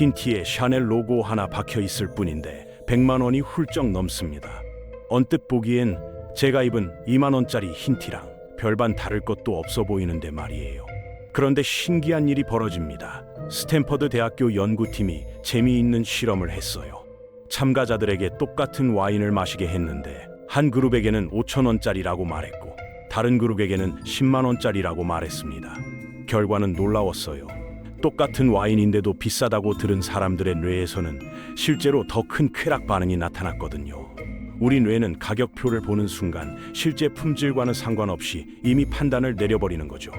흰 티에 샤넬 로고 하나 박혀 있을 뿐인데 100만 원이 훌쩍 넘습니다. 언뜻 보기엔 제가 입은 2만 원짜리 흰 티랑 별반 다를 것도 없어 보이는데 말이에요. 그런데 신기한 일이 벌어집니다. 스탠퍼드 대학교 연구팀이 재미있는 실험을 했어요. 참가자들에게 똑같은 와인을 마시게 했는데 한 그룹에게는 5천 원짜리라고 말했고 다른 그룹에게는 10만 원짜리라고 말했습니다. 결과는 놀라웠어요. 똑같은 와인인데도 비싸다고 들은 사람들의 뇌에서는 실제로 더 큰 쾌락 반응이 나타났거든요. 우리 뇌는 가격표를 보는 순간 실제 품질과는 상관없이 이미 판단을 내려버리는 거죠.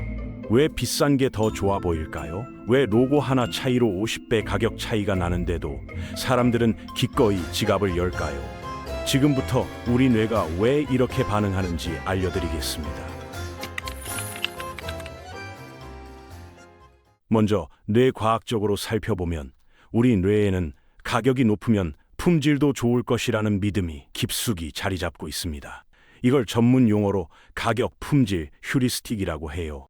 왜 비싼 게 더 좋아 보일까요? 왜 로고 하나 차이로 50배 가격 차이가 나는데도 사람들은 기꺼이 지갑을 열까요? 지금부터 우리 뇌가 왜 이렇게 반응하는지 알려드리겠습니다. 먼저 뇌과학적으로 살펴보면 우리 뇌에는 가격이 높으면 품질도 좋을 것이라는 믿음이 깊숙이 자리 잡고 있습니다. 이걸 전문 용어로 가격 품질 휴리스틱이라고 해요.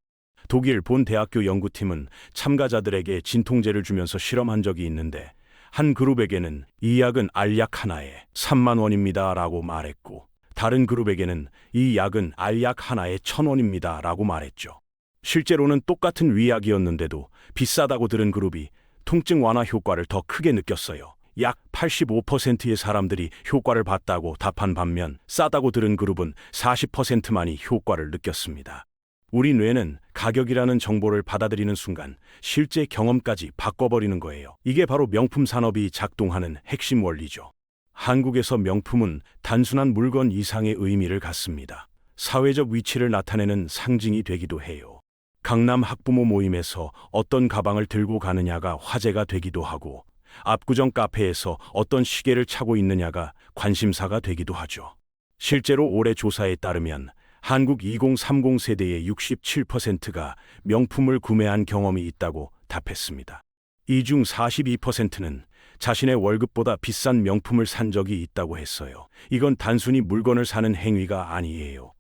독일 본 대학교 연구팀은 참가자들에게 진통제를 주면서 실험한 적이 있는데 한 그룹에게는 이 약은 알약 하나에 3만 원입니다 라고 말했고 다른 그룹에게는 이 약은 알약 하나에 1000원입니다 라고 말했죠. 실제로는 똑같은 위약이었는데도 비싸다고 들은 그룹이 통증 완화 효과를 더 크게 느꼈어요. 약 85%의 사람들이 효과를 봤다고 답한 반면 싸다고 들은 그룹은 40%만이 효과를 느꼈습니다. 우리 뇌는 가격이라는 정보를 받아들이는 순간 실제 경험까지 바꿔버리는 거예요. 이게 바로 명품 산업이 작동하는 핵심 원리죠. 한국에서 명품은 단순한 물건 이상의 의미를 갖습니다. 사회적 위치를 나타내는 상징이 되기도 해요. 강남 학부모 모임에서 어떤 가방을 들고 가느냐가 화제가 되기도 하고 압구정 카페에서 어떤 시계를 차고 있느냐가 관심사가 되기도 하죠. 실제로 올해 조사에 따르면 한국 2030 세대의 67%가 명품을 구매한 경험이 있다고 답했습니다. 이 중 42%는 자신의 월급보다 비싼 명품을 산 적이 있다고 했어요. 이건 단순히 물건을 사는 행위가 아니에요.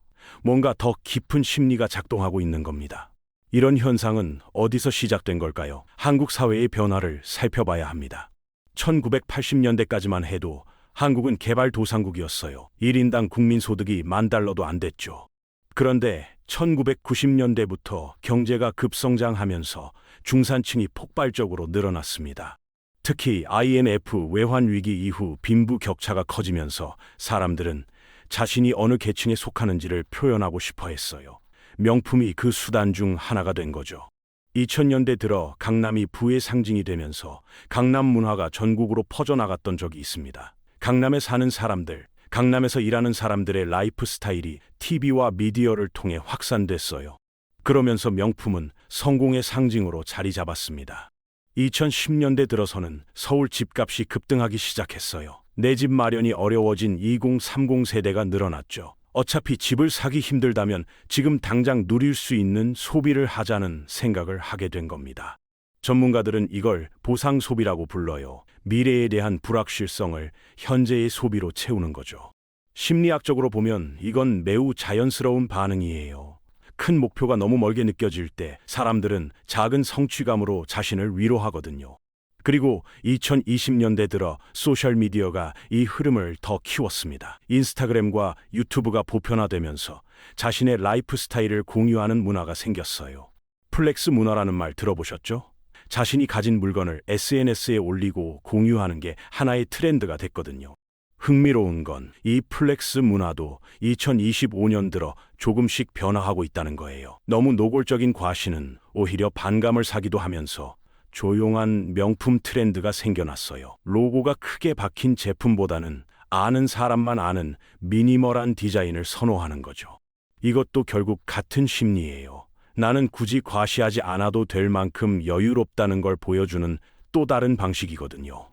뭔가 더 깊은 심리가 작동하고 있는 겁니다. 이런 현상은 어디서 시작된 걸까요? 한국 사회의 변화를 살펴봐야 합니다. 1980년대까지만 해도 한국은 개발도상국이었어요. 1인당 국민소득이 만 달러도 안 됐죠. 그런데 1990년대부터 경제가 급성장하면서 중산층이 폭발적으로 늘어났습니다. 특히 IMF 외환 위기 이후 빈부 격차가 커지면서 사람들은 자신이 어느 계층에 속하는지를 표현하고 싶어 했어요. 명품이 그 수단 중 하나가 된 거죠. 2000년대 들어 강남이 부의 상징이 되면서 강남 문화가 전국으로 퍼져나갔던 적이 있습니다. 강남에 사는 사람들, 강남에서 일하는 사람들의 라이프 스타일이 TV와 미디어를 통해 확산됐어요. 그러면서 명품은 성공의 상징으로 자리 잡았습니다. 2010년대 들어서는 서울 집값이 급등하기 시작했어요. 내 집 마련이 어려워진 2030 세대가 늘어났죠. 어차피 집을 사기 힘들다면 지금 당장 누릴 수 있는 소비를 하자는 생각을 하게 된 겁니다. 전문가들은 이걸 보상 소비라고 불러요. 미래에 대한 불확실성을 현재의 소비로 채우는 거죠. 심리학적으로 보면 이건 매우 자연스러운 반응이에요. 큰 목표가 너무 멀게 느껴질 때 사람들은 작은 성취감으로 자신을 위로하거든요. 그리고 2020년대 들어 소셜미디어가 이 흐름을 더 키웠습니다. 인스타그램과 유튜브가 보편화되면서 자신의 라이프 스타일을 공유하는 문화가 생겼어요. 플렉스 문화라는 말 들어보셨죠? 자신이 가진 물건을 SNS에 올리고 공유하는 게 하나의 트렌드가 됐거든요. 흥미로운 건 이 플렉스 문화도 2025년 들어 조금씩 변화하고 있다는 거예요. 너무 노골적인 과시는 오히려 반감을 사기도 하면서 조용한 명품 트렌드가 생겨났어요. 로고가 크게 박힌 제품보다는 아는 사람만 아는 미니멀한 디자인을 선호하는 거죠. 이것도 결국 같은 심리예요. 나는 굳이 과시하지 않아도 될 만큼 여유롭다는 걸 보여주는 또 다른 방식이거든요.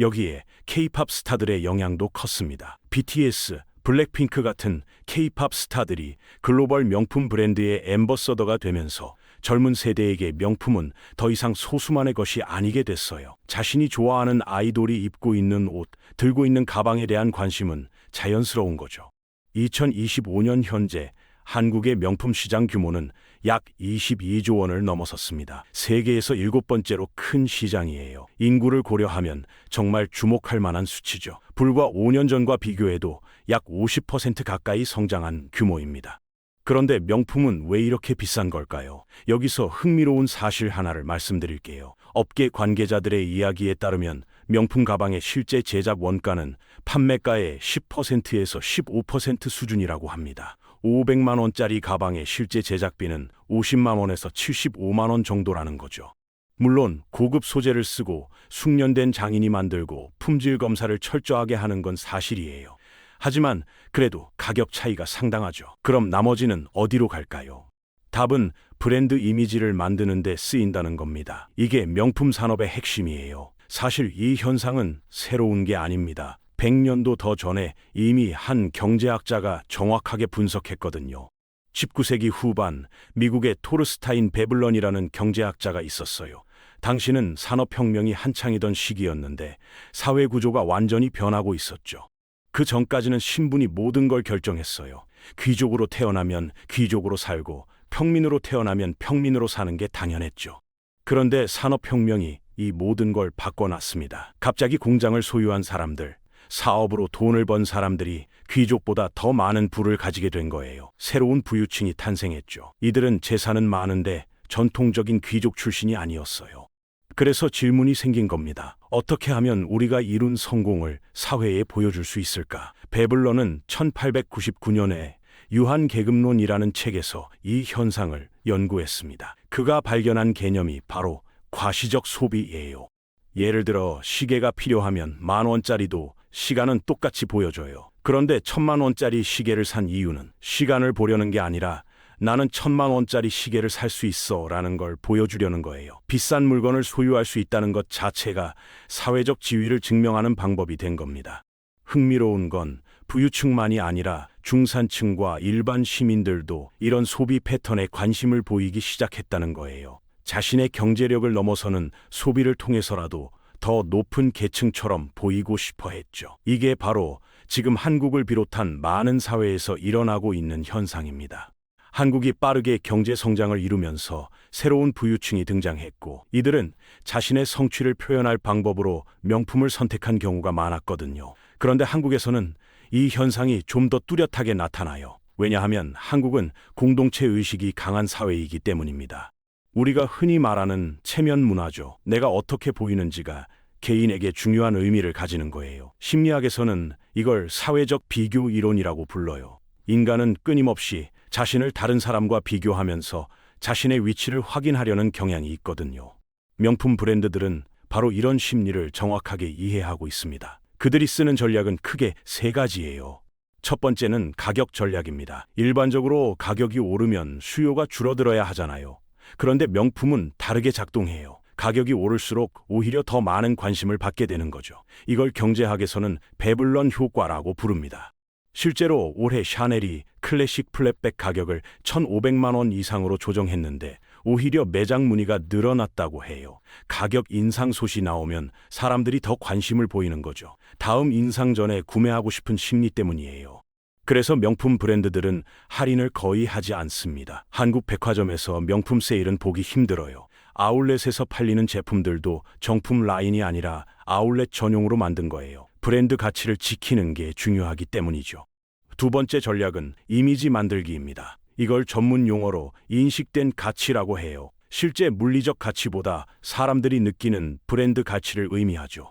여기에 K-팝 스타들의 영향도 컸습니다. BTS, 블랙핑크 같은 K-팝 스타들이 글로벌 명품 브랜드의 엠버서더가 되면서 젊은 세대에게 명품은 더 이상 소수만의 것이 아니게 됐어요. 자신이 좋아하는 아이돌이 입고 있는 옷, 들고 있는 가방에 대한 관심은 자연스러운 거죠. 2025년 현재 한국의 명품 시장 규모는 약 22조 원을 넘어섰습니다. 세계에서 일곱 번째로 큰 시장이에요. 인구를 고려하면 정말 주목할 만한 수치죠. 불과 5년 전과 비교해도 약 50% 가까이 성장한 규모입니다. 그런데 명품은 왜 이렇게 비싼 걸까요? 여기서 흥미로운 사실 하나를 말씀드릴게요. 업계 관계자들의 이야기에 따르면 명품 가방의 실제 제작 원가는 판매가의 10%에서 15% 수준이라고 합니다. 500만 원짜리 가방의 실제 제작비는 50만 원에서 75만 원 정도라는 거죠. 물론 고급 소재를 쓰고 숙련된 장인이 만들고 품질 검사를 철저하게 하는 건 사실이에요. 하지만 그래도 가격 차이가 상당하죠. 그럼 나머지는 어디로 갈까요? 답은 브랜드 이미지를 만드는 데 쓰인다는 겁니다. 이게 명품 산업의 핵심이에요. 사실 이 현상은 새로운 게 아닙니다. 100년도 더 전에 이미 한 경제학자가 정확하게 분석했거든요. 19세기 후반 미국의 토르스타인 베블런이라는 경제학자가 있었어요. 당시는 산업혁명이 한창이던 시기였는데 사회 구조가 완전히 변하고 있었죠. 그 전까지는 신분이 모든 걸 결정했어요. 귀족으로 태어나면 귀족으로 살고 평민으로 태어나면 평민으로 사는 게 당연했죠. 그런데 산업혁명이 이 모든 걸 바꿔놨습니다. 갑자기 공장을 소유한 사람들, 사업으로 돈을 번 사람들이 귀족보다 더 많은 부를 가지게 된 거예요. 새로운 부유층이 탄생했죠. 이들은 재산은 많은데 전통적인 귀족 출신이 아니었어요. 그래서 질문이 생긴 겁니다. 어떻게 하면 우리가 이룬 성공을 사회에 보여줄 수 있을까? 베블런은 1899년에 유한 계급론이라는 책에서 이 현상을 연구했습니다. 그가 발견한 개념이 바로 과시적 소비예요. 예를 들어 시계가 필요하면 만 원짜리도 시간은 똑같이 보여줘요. 그런데 천만 원짜리 시계를 산 이유는 시간을 보려는 게 아니라 나는 천만 원짜리 시계를 살 수 있어 라는 걸 보여주려는 거예요. 비싼 물건을 소유할 수 있다는 것 자체가 사회적 지위를 증명하는 방법이 된 겁니다. 흥미로운 건 부유층만이 아니라 중산층과 일반 시민들도 이런 소비 패턴에 관심을 보이기 시작했다는 거예요. 자신의 경제력을 넘어서는 소비를 통해서라도 더 높은 계층처럼 보이고 싶어 했죠. 이게 바로 지금 한국을 비롯한 많은 사회에서 일어나고 있는 현상입니다. 한국이 빠르게 경제 성장을 이루면서 새로운 부유층이 등장했고 이들은 자신의 성취를 표현할 방법으로 명품을 선택한 경우가 많았거든요. 그런데 한국에서는 이 현상이 좀 더 뚜렷하게 나타나요. 왜냐하면 한국은 공동체 의식이 강한 사회이기 때문입니다. 우리가 흔히 말하는 체면 문화죠. 내가 어떻게 보이는지가 개인에게 중요한 의미를 가지는 거예요. 심리학에서는 이걸 사회적 비교 이론이라고 불러요. 인간은 끊임없이 자신을 다른 사람과 비교하면서 자신의 위치를 확인하려는 경향이 있거든요. 명품 브랜드들은 바로 이런 심리를 정확하게 이해하고 있습니다. 그들이 쓰는 전략은 크게 세 가지예요. 첫 번째는 가격 전략입니다. 일반적으로 가격이 오르면 수요가 줄어들어야 하잖아요. 그런데 명품은 다르게 작동해요. 가격이 오를수록 오히려 더 많은 관심을 받게 되는 거죠. 이걸 경제학에서는 배블런 효과라고 부릅니다. 실제로 올해 샤넬이 클래식 플랫백 가격을 1,500만 원 이상으로 조정했는데 오히려 매장 문의가 늘어났다고 해요. 가격 인상 소식 나오면 사람들이 더 관심을 보이는 거죠. 다음 인상 전에 구매하고 싶은 심리 때문이에요. 그래서 명품 브랜드들은 할인을 거의 하지 않습니다. 한국 백화점에서 명품 세일은 보기 힘들어요. 아울렛에서 팔리는 제품들도 정품 라인이 아니라 아울렛 전용으로 만든 거예요. 브랜드 가치를 지키는 게 중요하기 때문이죠. 두 번째 전략은 이미지 만들기입니다. 이걸 전문 용어로 인식된 가치라고 해요. 실제 물리적 가치보다 사람들이 느끼는 브랜드 가치를 의미하죠.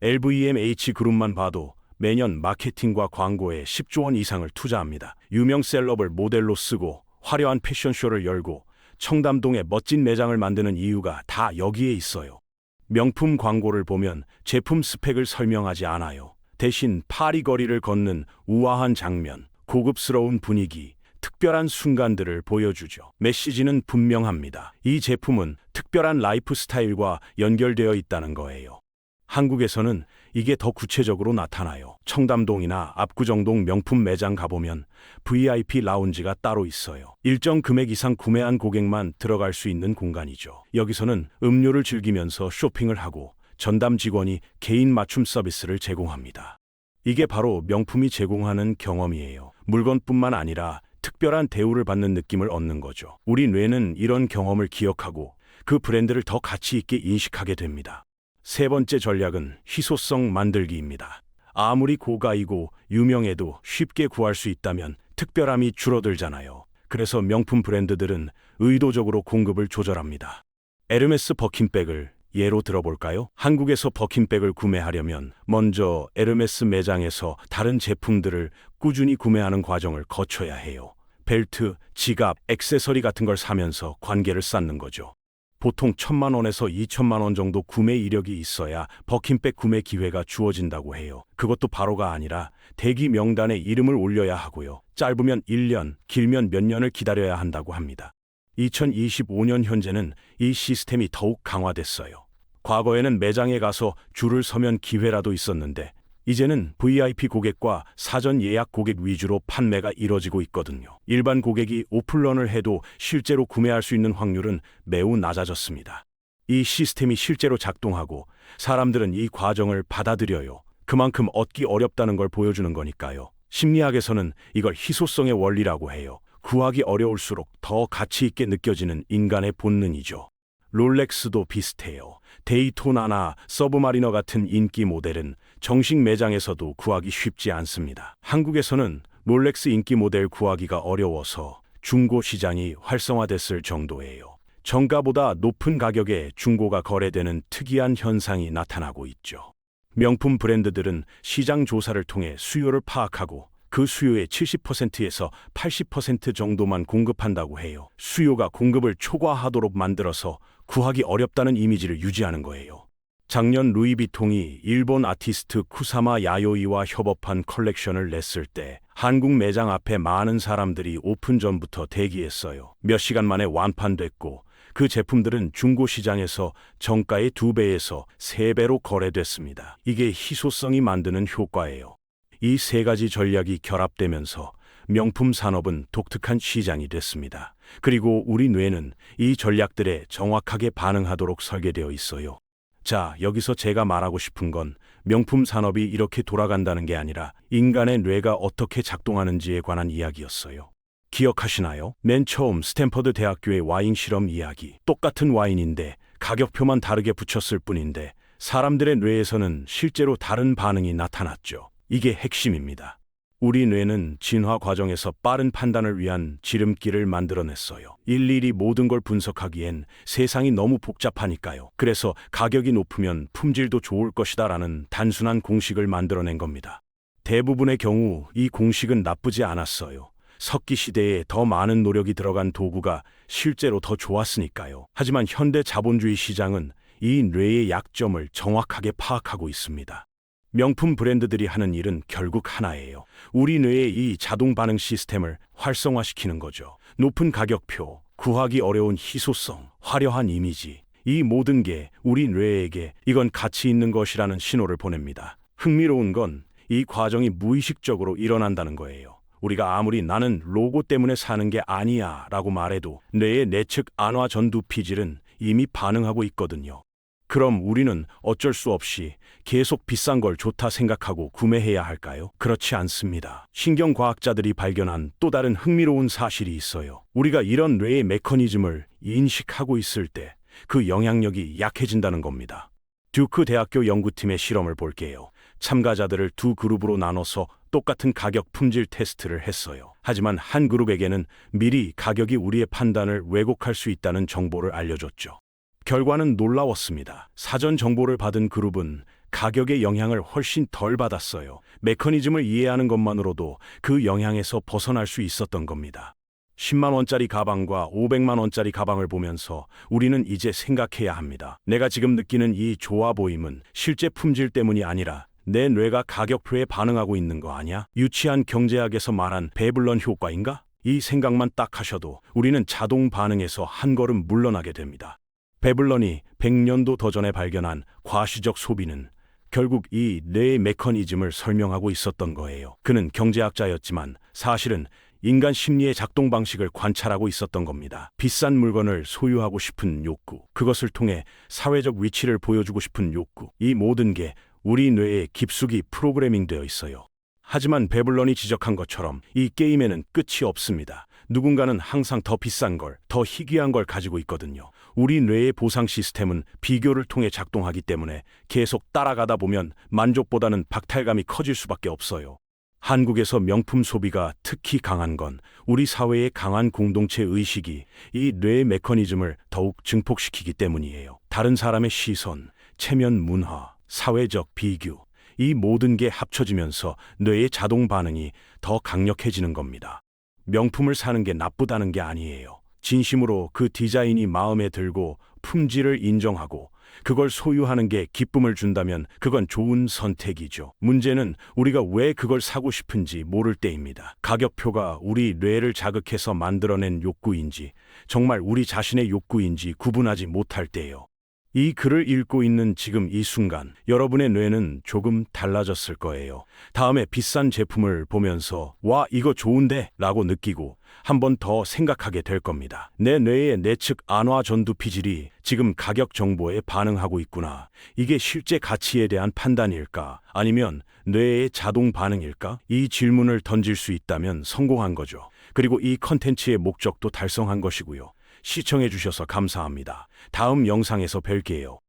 LVMH 그룹만 봐도 매년 마케팅과 광고에 10조 원 이상을 투자합니다. 유명 셀럽을 모델로 쓰고 화려한 패션쇼를 열고 청담동에 멋진 매장을 만드는 이유가 다 여기에 있어요. 명품 광고를 보면 제품 스펙을 설명하지 않아요. 대신 파리 거리를 걷는 우아한 장면, 고급스러운 분위기, 특별한 순간들을 보여주죠. 메시지는 분명합니다. 이 제품은 특별한 라이프 스타일과 연결되어 있다는 거예요. 한국에서는 이게 더 구체적으로 나타나요. 청담동이나 압구정동 명품 매장 가보면 VIP 라운지가 따로 있어요. 일정 금액 이상 구매한 고객만 들어갈 수 있는 공간이죠. 여기서는 음료를 즐기면서 쇼핑을 하고 전담 직원이 개인 맞춤 서비스를 제공합니다. 이게 바로 명품이 제공하는 경험이에요. 물건뿐만 아니라 특별한 대우를 받는 느낌을 얻는 거죠. 우리 뇌는 이런 경험을 기억하고 그 브랜드를 더 가치 있게 인식하게 됩니다. 세 번째 전략은 희소성 만들기입니다. 아무리 고가이고 유명해도 쉽게 구할 수 있다면 특별함이 줄어들잖아요. 그래서 명품 브랜드들은 의도적으로 공급을 조절합니다. 에르메스 버킨백을 예로 들어볼까요? 한국에서 버킨백을 구매하려면 먼저 에르메스 매장에서 다른 제품들을 꾸준히 구매하는 과정을 거쳐야 해요. 벨트, 지갑, 액세서리 같은 걸 사면서 관계를 쌓는 거죠. 보통 천만 원에서 이천만 원 정도 구매 이력이 있어야 버킨백 구매 기회가 주어진다고 해요. 그것도 바로가 아니라 대기 명단에 이름을 올려야 하고요. 짧으면 1년, 길면 몇 년을 기다려야 한다고 합니다. 2025년 현재는 이 시스템이 더욱 강화됐어요. 과거에는 매장에 가서 줄을 서면 기회라도 있었는데 이제는 VIP 고객과 사전 예약 고객 위주로 판매가 이뤄지고 있거든요. 일반 고객이 오플런을 해도 실제로 구매할 수 있는 확률은 매우 낮아졌습니다. 이 시스템이 실제로 작동하고 사람들은 이 과정을 받아들여요. 그만큼 얻기 어렵다는 걸 보여주는 거니까요. 심리학에서는 이걸 희소성의 원리라고 해요. 구하기 어려울수록 더 가치 있게 느껴지는 인간의 본능이죠. 롤렉스도 비슷해요. 데이토나나 서브마리너 같은 인기 모델은 정식 매장에서도 구하기 쉽지 않습니다. 한국에서는 롤렉스 인기 모델 구하기가 어려워서 중고 시장이 활성화됐을 정도예요. 정가보다 높은 가격에 중고가 거래되는 특이한 현상이 나타나고 있죠. 명품 브랜드들은 시장 조사를 통해 수요를 파악하고 그 수요의 70%에서 80% 정도만 공급한다고 해요. 수요가 공급을 초과하도록 만들어서 구하기 어렵다는 이미지를 유지하는 거예요. 작년 루이비통이 일본 아티스트 쿠사마 야요이와 협업한 컬렉션을 냈을 때 한국 매장 앞에 많은 사람들이 오픈 전부터 대기했어요. 몇 시간 만에 완판됐고 그 제품들은 중고 시장에서 정가의 두 배에서 세 배로 거래됐습니다. 이게 희소성이 만드는 효과예요. 이 세 가지 전략이 결합되면서 명품 산업은 독특한 시장이 됐습니다. 그리고 우리 뇌는 이 전략들에 정확하게 반응하도록 설계되어 있어요. 자, 여기서 제가 말하고 싶은 건 명품 산업이 이렇게 돌아간다는 게 아니라 인간의 뇌가 어떻게 작동하는지에 관한 이야기였어요. 기억하시나요? 맨 처음 스탠퍼드 대학교의 와인 실험 이야기. 똑같은 와인인데 가격표만 다르게 붙였을 뿐인데 사람들의 뇌에서는 실제로 다른 반응이 나타났죠. 이게 핵심입니다. 우리 뇌는 진화 과정에서 빠른 판단을 위한 지름길을 만들어냈어요. 일일이 모든 걸 분석하기엔 세상이 너무 복잡하니까요. 그래서 가격이 높으면 품질도 좋을 것이다라는 단순한 공식을 만들어낸 겁니다. 대부분의 경우 이 공식은 나쁘지 않았어요. 석기 시대에 더 많은 노력이 들어간 도구가 실제로 더 좋았으니까요. 하지만 현대 자본주의 시장은 이 뇌의 약점을 정확하게 파악하고 있습니다. 명품 브랜드들이 하는 일은 결국 하나예요. 우리 뇌의 이 자동 반응 시스템을 활성화시키는 거죠. 높은 가격표, 구하기 어려운 희소성, 화려한 이미지. 이 모든 게 우리 뇌에게 이건 가치 있는 것이라는 신호를 보냅니다. 흥미로운 건 이 과정이 무의식적으로 일어난다는 거예요. 우리가 아무리 나는 로고 때문에 사는 게 아니야 라고 말해도 뇌의 내측 안화 전두 피질은 이미 반응하고 있거든요. 그럼 우리는 어쩔 수 없이 계속 비싼 걸 좋다 생각하고 구매해야 할까요? 그렇지 않습니다. 신경과학자들이 발견한 또 다른 흥미로운 사실이 있어요. 우리가 이런 뇌의 메커니즘을 인식하고 있을 때 그 영향력이 약해진다는 겁니다. 듀크 대학교 연구팀의 실험을 볼게요. 참가자들을 두 그룹으로 나눠서 똑같은 가격 품질 테스트를 했어요. 하지만 한 그룹에게는 미리 가격이 우리의 판단을 왜곡할 수 있다는 정보를 알려줬죠. 결과는 놀라웠습니다. 사전 정보를 받은 그룹은 가격의 영향을 훨씬 덜 받았어요. 메커니즘을 이해하는 것만으로도 그 영향에서 벗어날 수 있었던 겁니다. 10만 원짜리 가방과 500만 원짜리 가방을 보면서 우리는 이제 생각해야 합니다. 내가 지금 느끼는 이 좋아 보임은 실제 품질 때문이 아니라 내 뇌가 가격표에 반응하고 있는 거 아니야? 유치한 경제학에서 말한 배블런 효과인가? 이 생각만 딱 하셔도 우리는 자동 반응에서 한 걸음 물러나게 됩니다. 베블런이 100년도 더 전에 발견한 과시적 소비는 결국 이 뇌의 메커니즘을 설명하고 있었던 거예요. 그는 경제학자였지만 사실은 인간 심리의 작동 방식을 관찰하고 있었던 겁니다. 비싼 물건을 소유하고 싶은 욕구, 그것을 통해 사회적 위치를 보여주고 싶은 욕구, 이 모든 게 우리 뇌에 깊숙이 프로그래밍 되어 있어요. 하지만 베블런이 지적한 것처럼 이 게임에는 끝이 없습니다. 누군가는 항상 더 비싼 걸, 더 희귀한 걸 가지고 있거든요. 우리 뇌의 보상 시스템은 비교를 통해 작동하기 때문에 계속 따라가다 보면 만족보다는 박탈감이 커질 수밖에 없어요. 한국에서 명품 소비가 특히 강한 건 우리 사회의 강한 공동체 의식이 이뇌 메커니즘을 더욱 증폭시키기 때문이에요. 다른 사람의 시선, 체면 문화, 사회적 비교, 이 모든 게 합쳐지면서 뇌의 자동 반응이 더 강력해지는 겁니다. 명품을 사는 게 나쁘다는 게 아니에요. 진심으로 그 디자인이 마음에 들고 품질을 인정하고 그걸 소유하는 게 기쁨을 준다면 그건 좋은 선택이죠. 문제는 우리가 왜 그걸 사고 싶은지 모를 때입니다. 가격표가 우리 뇌를 자극해서 만들어낸 욕구인지 정말 우리 자신의 욕구인지 구분하지 못할 때예요. 이 글을 읽고 있는 지금 이 순간 여러분의 뇌는 조금 달라졌을 거예요. 다음에 비싼 제품을 보면서 와 이거 좋은데 라고 느끼고 한 번 더 생각하게 될 겁니다. 내 뇌의 내측 안화 전두 피질이 지금 가격 정보에 반응하고 있구나. 이게 실제 가치에 대한 판단일까? 아니면 뇌의 자동 반응일까? 이 질문을 던질 수 있다면 성공한 거죠. 그리고 이 컨텐츠의 목적도 달성한 것이고요. 시청해 주셔서 감사합니다. 다음 영상에서 뵐게요.